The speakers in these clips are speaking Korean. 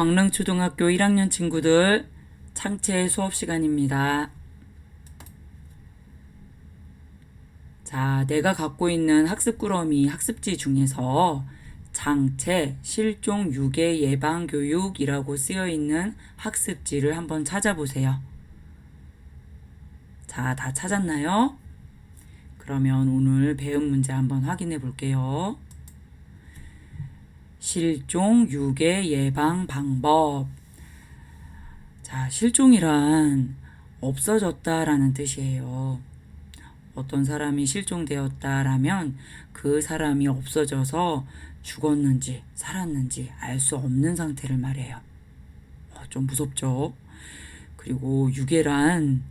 광릉초등학교 1학년 친구들 창체 수업 시간입니다. 자, 내가 갖고 있는 학습 꾸러미 학습지 중에서 장체, 실종, 유괴 예방 교육이라고 쓰여 있는 학습지를 한번 찾아보세요. 자, 다 찾았나요? 그러면 오늘 배운 문제 한번 확인해 볼게요. 실종, 유괴 예방 방법. 자, 실종이란 없어졌다라는 뜻이에요. 어떤 사람이 실종되었다라면 그 사람이 없어져서 죽었는지 살았는지 알 수 없는 상태를 말해요. 어, 좀 무섭죠? 그리고 유괴란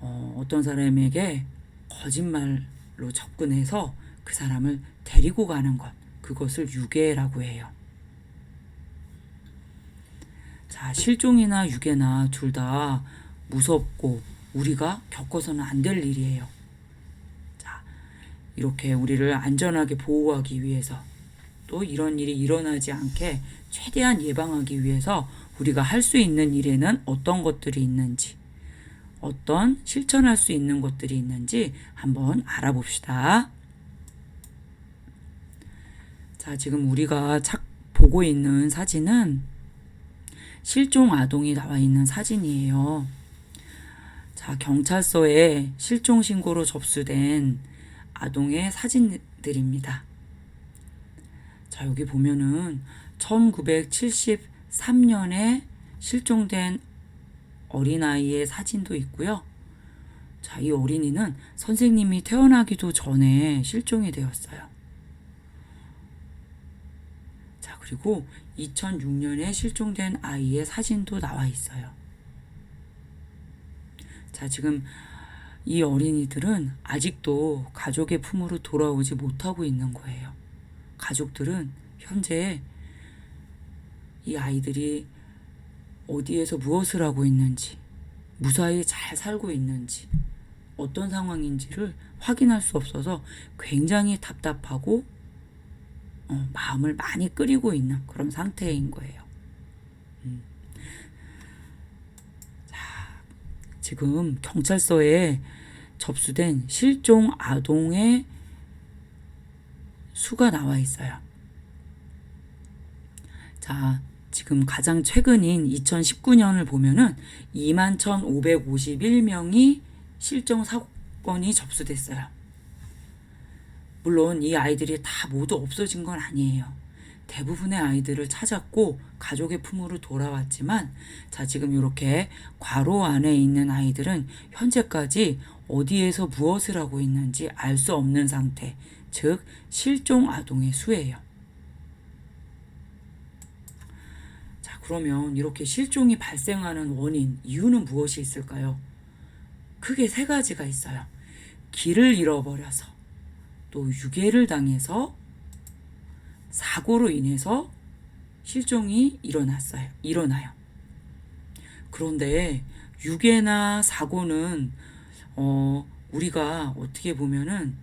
어, 어떤 사람에게 거짓말로 접근해서 그 사람을 데리고 가는 것. 그것을 유괴라고 해요. 자, 실종이나 유괴나 둘 다 무섭고 우리가 겪어서는 안 될 일이에요. 자, 이렇게 우리를 안전하게 보호하기 위해서 또 이런 일이 일어나지 않게 최대한 예방하기 위해서 우리가 할 수 있는 일에는 어떤 것들이 있는지 어떤 실천할 수 있는 것들이 있는지 한번 알아봅시다. 자, 지금 우리가 착 보고 있는 사진은 실종 아동이 나와 있는 사진이에요. 자, 경찰서에 실종 신고로 접수된 아동의 사진들입니다. 자, 여기 보면은 1973년에 실종된 어린아이의 사진도 있고요. 자, 이 어린이는 선생님이 태어나기도 전에 실종이 되었어요. 자, 그리고 2006년에 실종된 아이의 사진도 나와 있어요. 자, 지금 이 어린이들은 아직도 가족의 품으로 돌아오지 못하고 있는 거예요. 가족들은 현재 이 아이들이 어디에서 무엇을 하고 있는지, 무사히 잘 살고 있는지, 어떤 상황인지를 확인할 수 없어서 굉장히 답답하고 어, 마음을 많이 끓이고 있는 그런 상태인 거예요. 음. 자, 지금 경찰서에 접수된 실종 아동의 수가 나와 있어요. 자, 지금 가장 최근인 2019년을 보면은 21,551명이 실종 사건이 접수됐어요. 물론 이 아이들이 다 모두 없어진 건 아니에요. 대부분의 아이들을 찾았고 가족의 품으로 돌아왔지만 자 지금 이렇게 괄호 안에 있는 아이들은 현재까지 어디에서 무엇을 하고 있는지 알 수 없는 상태 즉 실종 아동의 수예요. 자 그러면 이렇게 실종이 발생하는 원인 이유는 무엇이 있을까요? 크게 세 가지가 있어요. 길을 잃어버려서 또 유괴를 당해서 사고로 인해서 실종이 일어났어요. 일어나요. 그런데 유괴나 사고는 어 우리가 어떻게 보면은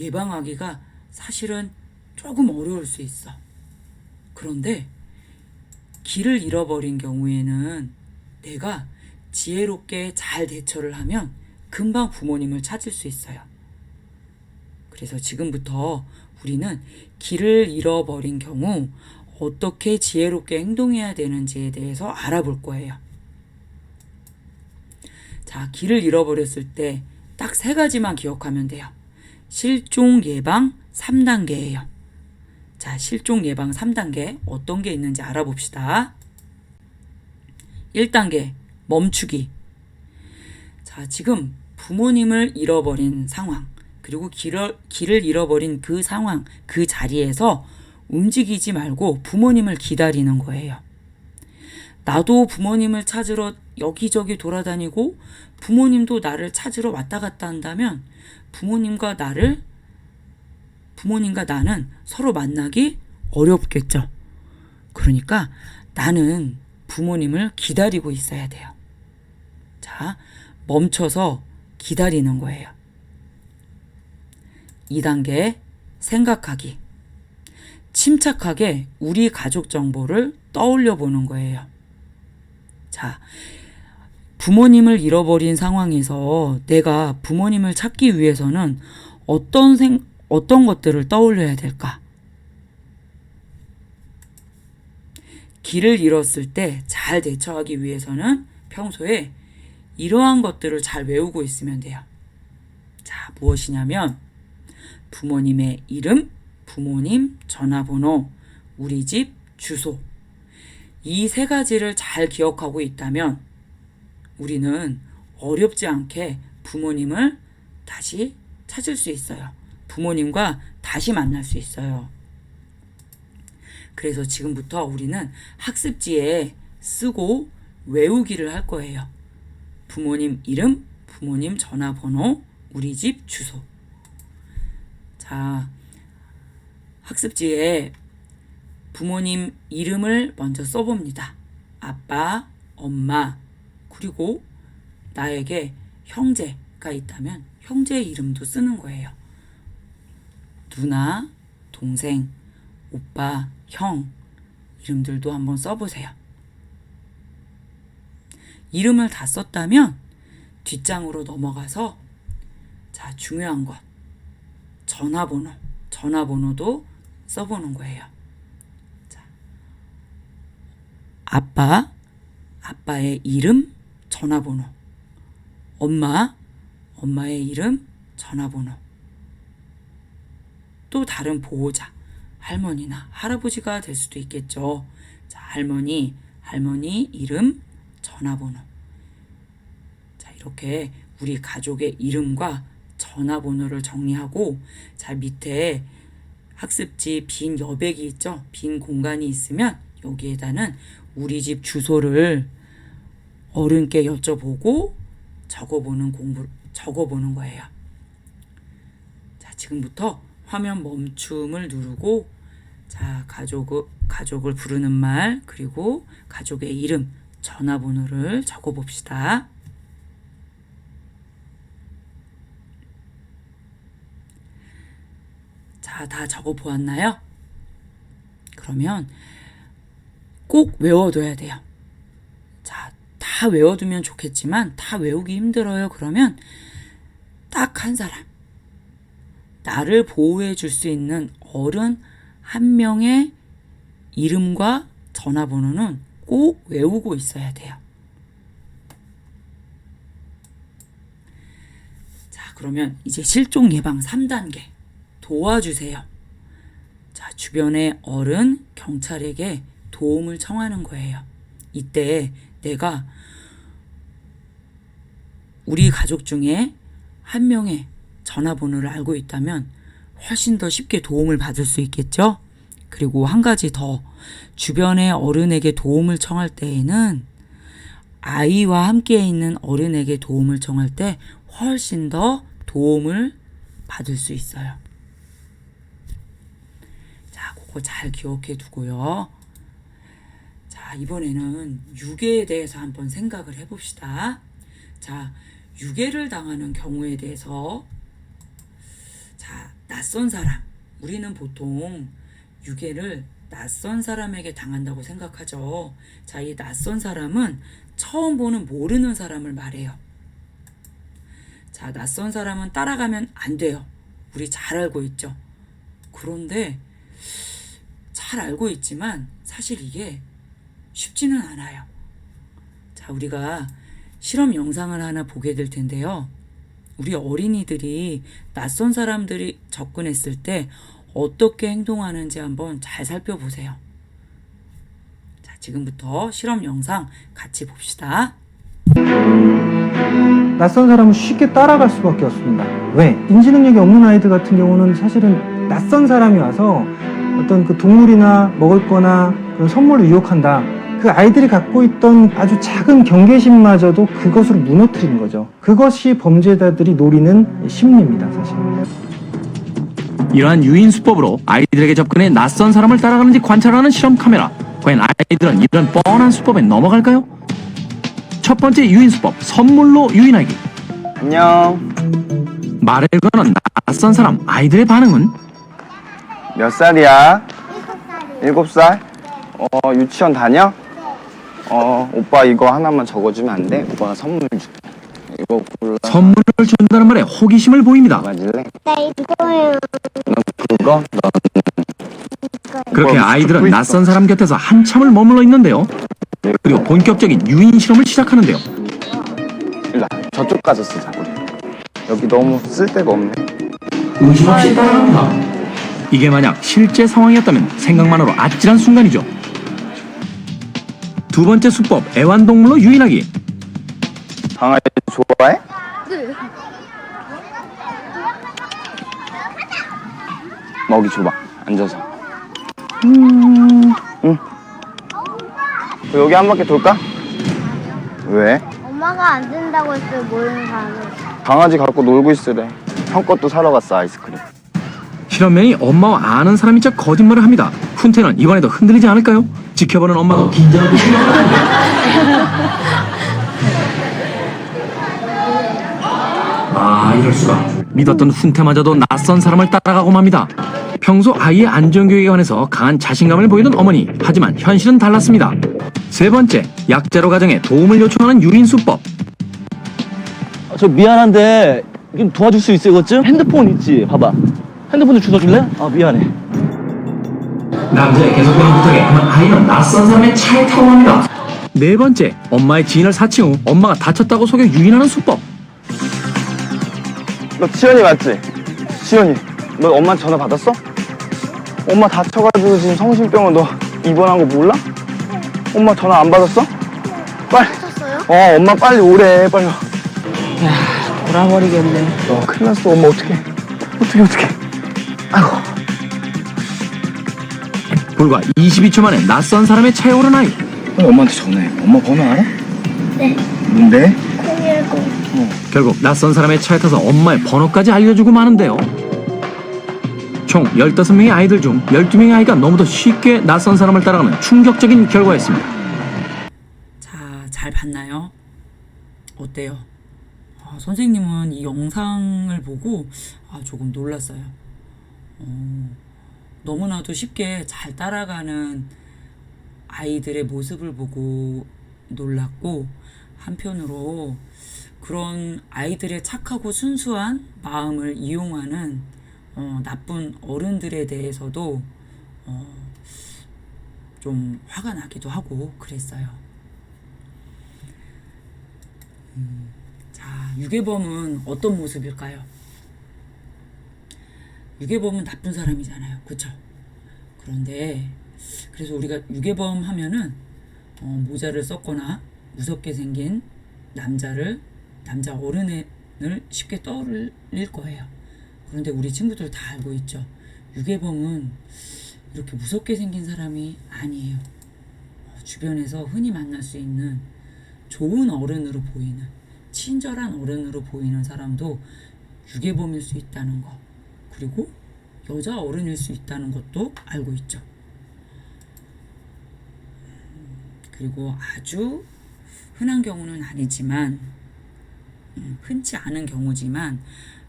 예방하기가 사실은 조금 어려울 수 있어. 그런데 길을 잃어버린 경우에는 내가 지혜롭게 잘 대처를 하면 금방 부모님을 찾을 수 있어요. 그래서 지금부터 우리는 길을 잃어버린 경우 어떻게 지혜롭게 행동해야 되는지에 대해서 알아볼 거예요. 자, 길을 잃어버렸을 때 딱 세 가지만 기억하면 돼요. 실종 예방 3단계예요. 자, 실종 예방 3단계 어떤 게 있는지 알아봅시다. 1단계 멈추기. 자, 지금 부모님을 잃어버린 상황. 그리고 길을, 길을 잃어버린 그 상황, 그 자리에서 움직이지 말고 부모님을 기다리는 거예요. 나도 부모님을 찾으러 여기저기 돌아다니고 부모님도 나를 찾으러 왔다 갔다 한다면 부모님과 나를 부모님과 나는 서로 만나기 어렵겠죠. 그러니까 나는 부모님을 기다리고 있어야 돼요. 자, 멈춰서 기다리는 거예요. 2단계 생각하기. 침착하게 우리 가족 정보를 떠올려 보는 거예요. 자, 부모님을 잃어버린 상황에서 내가 부모님을 찾기 위해서는 어떤 생, 어떤 것들을 떠올려야 될까? 길을 잃었을 때 잘 대처하기 위해서는 평소에 이러한 것들을 잘 외우고 있으면 돼요. 자, 무엇이냐면 부모님의 이름, 부모님 전화번호, 우리 집 주소. 이 세 가지를 잘 기억하고 있다면 우리는 어렵지 않게 부모님을 다시 찾을 수 있어요. 부모님과 다시 만날 수 있어요. 그래서 지금부터 우리는 학습지에 쓰고 외우기를 할 거예요. 부모님 이름, 부모님 전화번호, 우리 집 주소. 자, 학습지에 부모님 이름을 먼저 써봅니다. 아빠, 엄마, 그리고 나에게 형제가 있다면 형제의 이름도 쓰는 거예요. 누나, 동생, 오빠, 형 이름들도 한번 써보세요. 이름을 다 썼다면 뒷장으로 넘어가서 자 중요한 것 전화번호 전화번호도 써보는 거예요. 자, 아빠 아빠의 이름 전화번호 엄마 엄마의 이름 전화번호 또 다른 보호자 할머니나 할아버지가 될 수도 있겠죠. 자, 할머니, 할머니 이름, 전화번호. 자, 이렇게 우리 가족의 이름과 전화번호를 정리하고 자, 밑에 학습지 빈 여백이 있죠. 빈 공간이 있으면 여기에다는 우리 집 주소를 어른께 여쭤보고 적어보는 공부 적어보는 거예요. 자, 지금부터 화면 멈춤을 누르고 자, 가족을 가족을 부르는 말 그리고 가족의 이름, 전화번호를 적어 봅시다. 자, 다 적어 보았나요? 그러면 꼭 외워둬야 돼요. 자, 다 외워두면 좋겠지만 다 외우기 힘들어요. 그러면 딱 한 사람 나를 보호해 줄 수 있는 어른 한 명의 이름과 전화번호는 꼭 외우고 있어야 돼요. 자, 그러면 이제 실종 예방 3단계 도와주세요. 자, 주변의 어른, 경찰에게 도움을 청하는 거예요. 이때 내가 우리 가족 중에 한 명의 전화번호를 알고 있다면 훨씬 더 쉽게 도움을 받을 수 있겠죠? 그리고 한 가지 더 주변의 어른에게 도움을 청할 때에는 아이와 함께 있는 어른에게 도움을 청할 때 훨씬 더 도움을 받을 수 있어요. 자, 그거 잘 기억해 두고요. 자, 이번에는 유괴에 대해서 한번 생각을 해 봅시다. 자, 유괴를 당하는 경우에 대해서 자, 낯선 사람. 우리는 보통 유괴를 낯선 사람에게 당한다고 생각하죠. 자, 이 낯선 사람은 처음 보는 모르는 사람을 말해요. 자, 낯선 사람은 따라가면 안 돼요. 우리 잘 알고 있죠. 그런데 잘 알고 있지만 사실 이게 쉽지는 않아요. 자, 우리가 실험 영상을 하나 보게 될 텐데요. 우리 어린이들이 낯선 사람들이 접근했을 때 어떻게 행동하는지 한번 잘 살펴보세요. 자, 지금부터 실험 영상 같이 봅시다. 낯선 사람은 쉽게 따라갈 수밖에 없습니다. 왜? 인지 능력이 없는 아이들 같은 경우는 사실은 낯선 사람이 와서 어떤 그 동물이나 먹을 거나 그런 선물을 유혹한다. 그 아이들이 갖고 있던 아주 작은 경계심마저도 그것으로 무너뜨린 거죠. 그것이 범죄자들이 노리는 심리입니다, 사실. 이러한 유인 수법으로 아이들에게 접근해 낯선 사람을 따라가는지 관찰하는 실험 카메라. 과연 아이들은 이런 뻔한 수법에 넘어갈까요? 첫 번째 유인 수법, 선물로 유인하기. 안녕. 말을 거는 낯선 사람, 아이들의 반응은 몇 살이야? 일곱 살? 어, 유치원 다녀? 어, 오빠 이거 하나만 적어주면 안 돼? 오빠가 선물 줄게. 이거 골라. 선물을 준다는 말에 호기심을 보입니다. 가질래? 나 이거요. 그거? 너 그렇게 오빠 아이들은. 낯선 사람 곁에서 한참을 머물러 있는데요. 그리고 본격적인 유인 실험을 시작하는데요. 일로 와. 저쪽 가서 쓰자, 우리. 여기 너무 쓸 데가 없네. 의심 없이 따라갑니다. 이게 만약 실제 상황이었다면 생각만으로 아찔한 순간이죠. 두 번째 수법 애완동물로 유인하기. 강아지 좋아해? 먹이 줘봐. 앉아서. 음, 응. 여기 한 바퀴 돌까? 왜? 엄마가 안 된다고 했어요, 모르는 사람은. 강아지 갖고 놀고 있으래. 형 것도 사러 갔어, 아이스크림. 실험맨이 엄마와 아는 사람인 척 거짓말을 합니다. 훈태는 이번에도 흔들리지 않을까요? 지켜보는 엄마도 긴장하고 아 이럴 수가 믿었던 훈태마저도 낯선 사람을 따라가고 맙니다. 평소 아이의 안전교육에 관해서 강한 자신감을 보이던 어머니 하지만 현실은 달랐습니다. 세 번째 약자로 가정에 도움을 요청하는 유인 수법 아, 저 미안한데 좀 도와줄 수 있어 이것 좀? 핸드폰 있지? 봐봐 핸드폰 좀 주워줄래? 아 미안해 남자의 계속되는 부탁에 그만 아이는 낯선 사람의 차에 타고 갑니다. 네 번째, 엄마의 지인을 사칭 후 엄마가 다쳤다고 속여 유인하는 수법. 너 치연이 맞지? 치연이. 너 엄마 전화 받았어? 엄마 다쳐가지고 지금 성심병원 너 입원한 거 몰라? 엄마 전화 안 받았어? 빨리. 하셨어요? 어, 엄마 빨리 오래. 빨리. 와. 돌아버리겠네. 어, 큰일 났어. 엄마 어떡해. 어떡해, 어떡해. 아이고. 불과 22초 만에 낯선 사람의 차에 오른 아이. 빨리 엄마한테 전화해. 엄마 번호 알아? 네. 뭔데? 010. 결국 낯선 사람의 차에 타서 엄마의 번호까지 알려주고 마는데요. 총 15명의 아이들 중 12명의 아이가 너무도 쉽게 낯선 사람을 따라가는 충격적인 결과였습니다. 자, 잘 봤나요? 어때요? 아, 선생님은 이 영상을 보고 아, 조금 놀랐어요. 어, 너무나도 쉽게 잘 따라가는 아이들의 모습을 보고 놀랐고 한편으로 그런 아이들의 착하고 순수한 마음을 이용하는 어, 나쁜 어른들에 대해서도 어, 좀 화가 나기도 하고 그랬어요. 음, 자, 유괴범은 어떤 모습일까요? 유괴범은 나쁜 사람이잖아요. 그쵸? 그런데, 그래서 우리가 유괴범 하면은, 어, 모자를 썼거나 무섭게 생긴 남자를, 남자 어른을 쉽게 떠올릴 거예요. 그런데 우리 친구들 다 알고 있죠. 유괴범은 이렇게 무섭게 생긴 사람이 아니에요. 어, 주변에서 흔히 만날 수 있는 좋은 어른으로 보이는 친절한 어른으로 보이는 사람도 유괴범일 수 있다는 거 그리고 여자 어른일 수 있다는 것도 알고 있죠. 음, 그리고 아주 흔한 경우는 아니지만 음, 흔치 않은 경우지만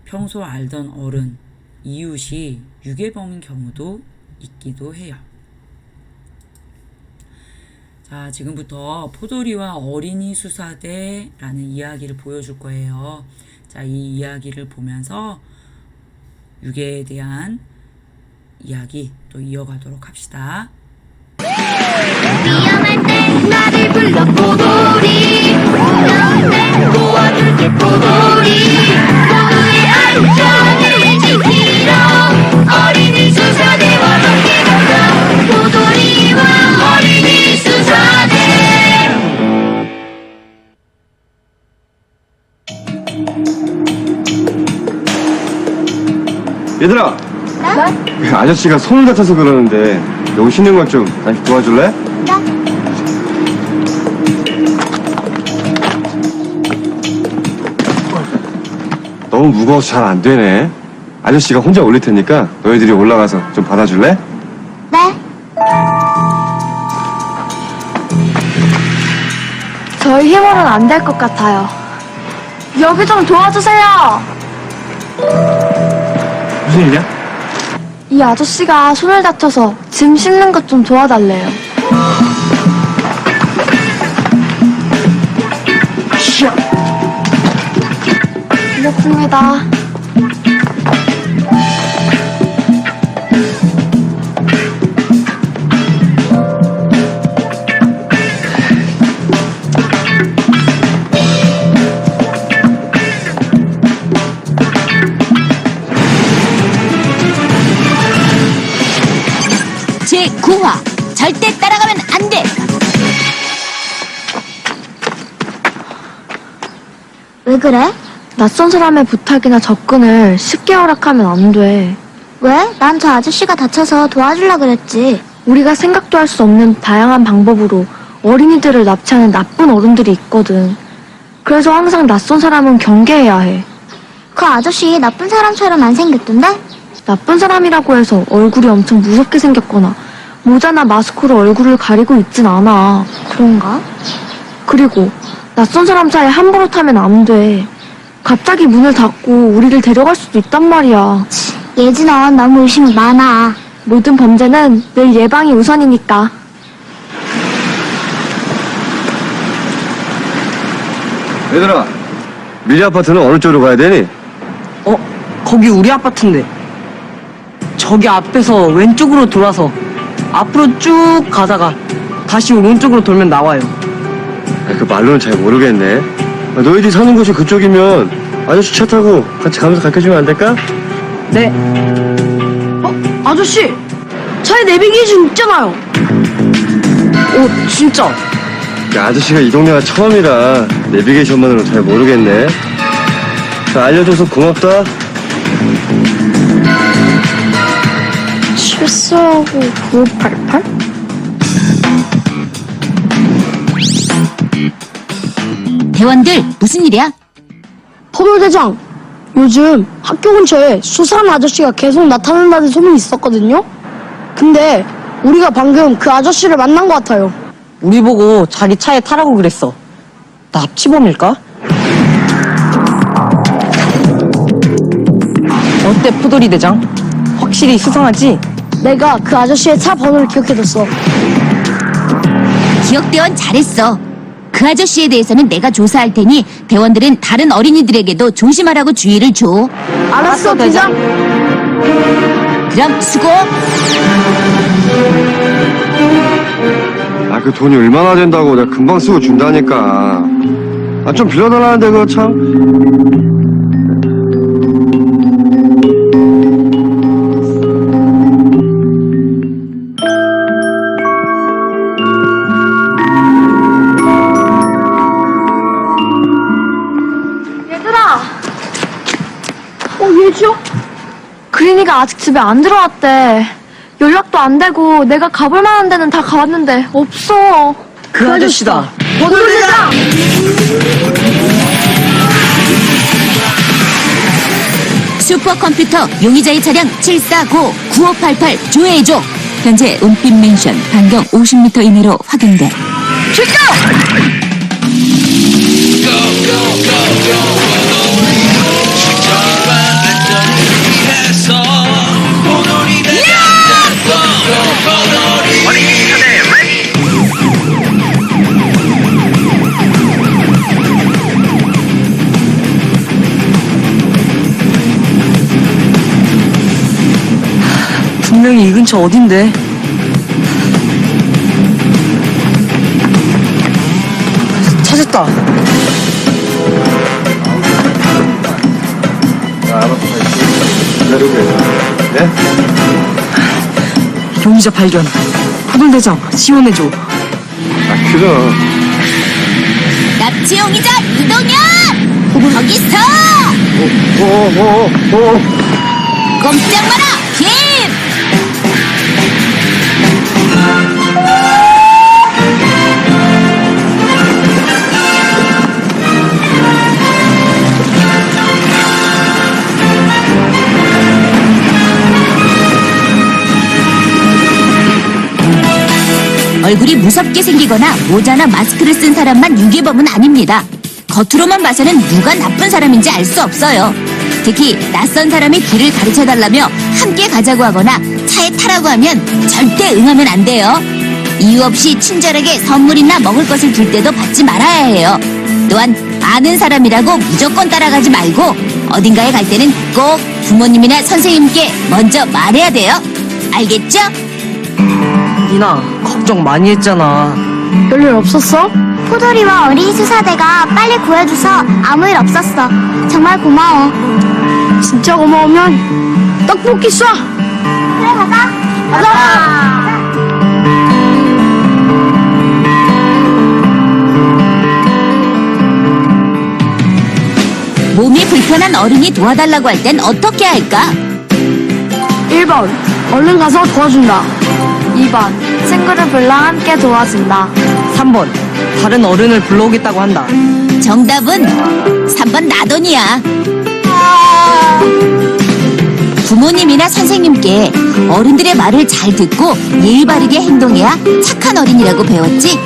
평소 알던 어른 이웃이 유괴범인 경우도 있기도 해요. 자, 지금부터 포도리와 어린이 수사대라는 이야기를 보여줄 거예요. 자, 이 이야기를 보면서 유괴에 대한 이야기 또 이어가도록 합시다. 위험할 땐 나를 불러 포도리. 넌내 도와줄게 포도리. 모두의 안전 얘들아! 그 아저씨가 손을 다쳐서 그러는데 여기 쉬는 것좀 다시 도와줄래? 너무 무거워서 잘 안 되네. 아저씨가 혼자 올릴 테니까 너희들이 올라가서 좀 받아줄래? 네. 저희 힘으로는 안 될 것 같아요. 여기 좀 도와주세요. 무슨 일이야? 이 아저씨가 손을 다쳐서 짐 싣는 것 좀 도와달래요. 고맙습니다. 제 9화 절대 따라가면 안 돼. 왜 그래? 낯선 사람의 부탁이나 접근을 쉽게 허락하면 안 돼. 왜? 난 저 아저씨가 다쳐서 도와주려 그랬지. 우리가 생각도 할 수 없는 다양한 방법으로 어린이들을 납치하는 나쁜 어른들이 있거든. 그래서 항상 낯선 사람은 경계해야 해. 그 아저씨 나쁜 사람처럼 안 생겼던데? 나쁜 사람이라고 해서 얼굴이 엄청 무섭게 생겼거나 모자나 마스크로 얼굴을 가리고 있진 않아. 그런가? 그리고 낯선 사람 사이에 함부로 타면 안 돼. 갑자기 문을 닫고 우리를 데려갈 수도 있단 말이야. 예진아 너무 의심이 많아. 모든 범죄는 늘 예방이 우선이니까. 얘들아, 미리 아파트는 어느 쪽으로 가야 되니? 어? 거기 우리 아파트인데. 저기 앞에서 왼쪽으로 돌아서 앞으로 쭉 가다가 다시 오른쪽으로 돌면 나와요. 아, 그 말로는 잘 모르겠네. 아, 너희들이 사는 곳이 그쪽이면 아저씨 차 타고 같이 가면서 가르쳐주면 안 될까? 네. 어? 아저씨! 차에 내비게이션 있잖아요. 오, 진짜. 야, 아저씨가 이 동네가 처음이라 내비게이션만으로 잘 모르겠네. 자, 알려줘서 고맙다. 실수하고 9588? 대원들 무슨 일이야? 포도대장, 요즘 학교 근처에 수상한 아저씨가 계속 나타난다는 소문이 있었거든요? 근데 우리가 방금 그 아저씨를 만난 것 같아요. 우리 보고 자기 차에 타라고 그랬어. 납치범일까? 어때, 포도리 대장? 확실히 수상하지? 내가 그 아저씨의 차 번호를 기억해뒀어. 기억대원 잘했어. 그 아저씨에 대해서는 내가 조사할 테니 대원들은 다른 어린이들에게도 조심하라고 주의를 줘. 알았어, 대장. 그럼 수고. 아, 그 돈이 얼마나 된다고 내가 금방 쓰고 준다니까. 아, 좀 빌려달라는데, 그거 참. 아직 집에 안 들어왔대. 연락도 안 되고 내가 가볼 만한 데는 다 가봤는데 없어. 그, 아저씨다. 포도대장! 슈퍼컴퓨터 용의자의 차량 749 9588 조회해줘. 현재 은빛 맨션 반경 50m 이내로 확인돼. 분명히 이 근처 어딘데? 찾았다. 네? 용의자 발견. 포돌대장 지원해줘. 아, 그럼. 납치 용의자 이동현! 거기 있어! 오, 오, 오, 오. 꼼짝 마라! 김! 얼굴이 무섭게 생기거나 모자나 마스크를 쓴 사람만 유괴범은 아닙니다. 겉으로만 봐서는 누가 나쁜 사람인지 알 수 없어요. 특히 낯선 사람의 길을 가르쳐 달라며 함께 가자고 하거나 차에 타라고 하면 절대 응하면 안 돼요. 이유 없이 친절하게 선물이나 먹을 것을 줄 때도 받지 말아야 해요. 또한 아는 사람이라고 무조건 따라가지 말고 어딘가에 갈 때는 꼭 부모님이나 선생님께 먼저 말해야 돼요. 알겠죠? 미나 걱정 많이 했잖아 별일 없었어? 포도리와 어린이 수사대가 빨리 구해줘서 아무 일 없었어. 정말 고마워. 진짜 고마우면 떡볶이 쏴! 그래, 가자. 가자. 몸이 불편한 어른이 도와달라고 할 땐 어떻게 할까? 1번 얼른 가서 도와준다 2번 친구를 불러 함께 도와준다. 3번 다른 어른을 불러오겠다고 한다 정답은 3번 나돈이야. 부모님이나 선생님께 어른들의 말을 잘 듣고 예의 바르게 행동해야 착한 어린이라고 배웠지?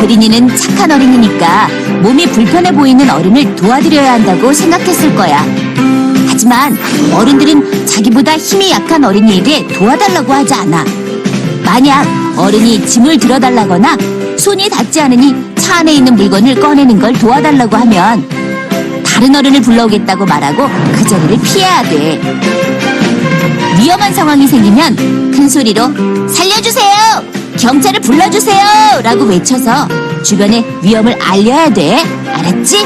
그린이는 착한 어린이니까 몸이 불편해 보이는 어른을 도와드려야 한다고 생각했을 거야. 하지만 어른들은 자기보다 힘이 약한 어린이에게 도와달라고 하지 않아. 만약 어른이 짐을 들어달라거나 손이 닿지 않으니 차 안에 있는 물건을 꺼내는 걸 도와달라고 하면 다른 어른을 불러오겠다고 말하고 그 자리를 피해야 돼. 위험한 상황이 생기면 큰 소리로 살려주세요! 경찰을 불러주세요! 라고 외쳐서 주변에 위험을 알려야 돼. 알았지?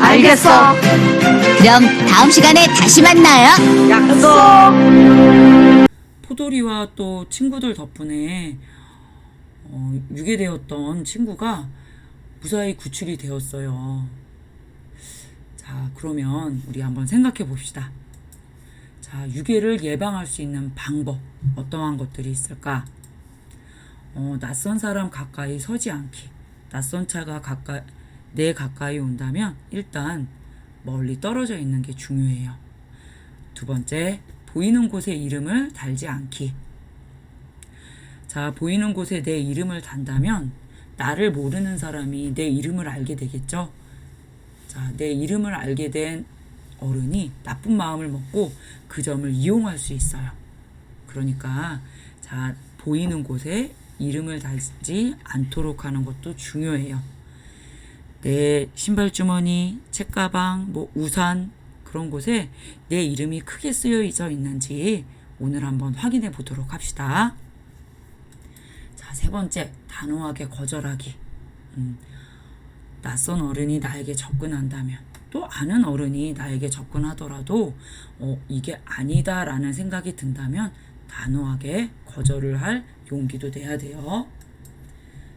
알겠어. 그럼 다음 시간에 다시 만나요. 포도리와 또 친구들 덕분에 어, 유괴되었던 친구가 무사히 구출이 되었어요. 자, 그러면 우리 한번 생각해 봅시다. 자, 유괴를 예방할 수 있는 방법 어떠한 것들이 있을까? 어, 낯선 사람 가까이 서지 않기. 낯선 차가 가까이 내 가까이 온다면 일단 멀리 떨어져 있는 게 중요해요. 두 번째, 보이는 곳에 이름을 달지 않기. 자, 보이는 곳에 내 이름을 단다면 나를 모르는 사람이 내 이름을 알게 되겠죠? 자, 내 이름을 알게 된 어른이 나쁜 마음을 먹고 그 점을 이용할 수 있어요. 그러니까, 자, 보이는 곳에 이름을 달지 않도록 하는 것도 중요해요. 내 신발 주머니, 책가방, 뭐 우산 그런 곳에 내 이름이 크게 쓰여져 있는지 오늘 한번 확인해 보도록 합시다. 자, 세 번째, 단호하게 거절하기. 음, 낯선 어른이 나에게 접근한다면 또 아는 어른이 나에게 접근하더라도 어, 이게 아니다라는 생각이 든다면 단호하게 거절을 할 용기도 내야 돼요.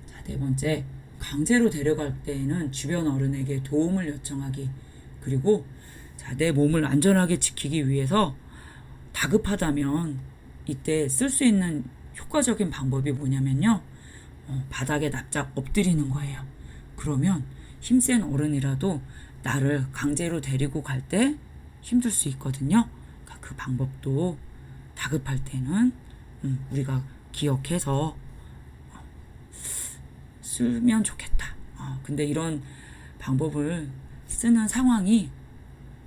자, 네 번째, 강제로 데려갈 때에는 주변 어른에게 도움을 요청하기. 그리고 자, 내 몸을 안전하게 지키기 위해서 다급하다면 이때 쓸 수 있는 효과적인 방법이 뭐냐면요. 어, 바닥에 납작 엎드리는 거예요. 그러면 힘센 어른이라도 나를 강제로 데리고 갈 때 힘들 수 있거든요. 그러니까 그 방법도 다급할 때는 음, 우리가 기억해서 어, 쓰면 좋겠다. 어, 근데 이런 방법을 쓰는 상황이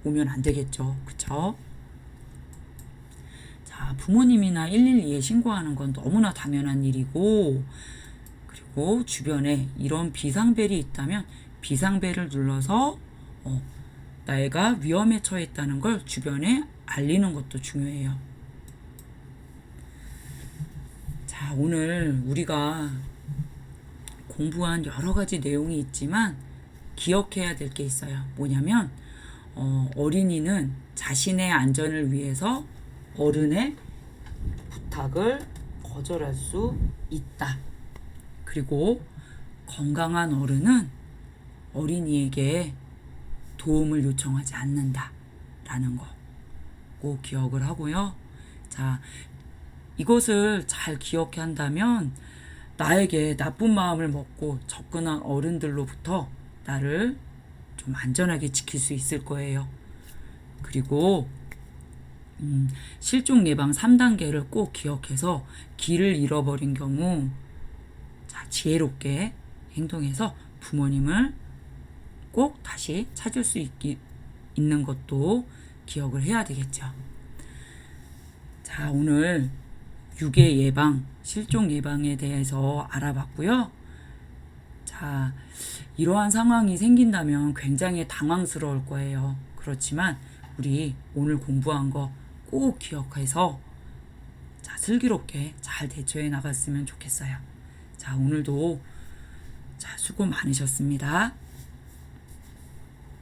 오면 안 되겠죠. 그쵸? 자, 부모님이나 112에 신고하는 건 너무나 당연한 일이고, 그리고 주변에 이런 비상벨이 있다면 비상벨을 눌러서 어, 내가 위험에 처했다는 걸 주변에 알리는 것도 중요해요. 자, 오늘 우리가 공부한 여러 가지 내용이 있지만 기억해야 될 게 있어요. 뭐냐면 어, 어린이는 자신의 안전을 위해서 어른의 부탁을 거절할 수 있다. 그리고 건강한 어른은 어린이에게 도움을 요청하지 않는다. 라는 거 꼭 기억을 하고요. 자, 이것을 잘 기억해 한다면 나에게 나쁜 마음을 먹고 접근한 어른들로부터 나를 좀 안전하게 지킬 수 있을 거예요. 그리고 음, 실종 예방 3단계를 꼭 기억해서 길을 잃어버린 경우 자, 지혜롭게 행동해서 부모님을 꼭 다시 찾을 수 있기, 있는 것도 기억을 해야 되겠죠. 자, 오늘 유괴 예방, 실종 예방에 대해서 알아봤고요. 자, 이러한 상황이 생긴다면 굉장히 당황스러울 거예요. 그렇지만 우리 오늘 공부한 거 꼭 기억해서 자, 슬기롭게 잘 대처해 나갔으면 좋겠어요. 자, 오늘도 자, 수고 많으셨습니다.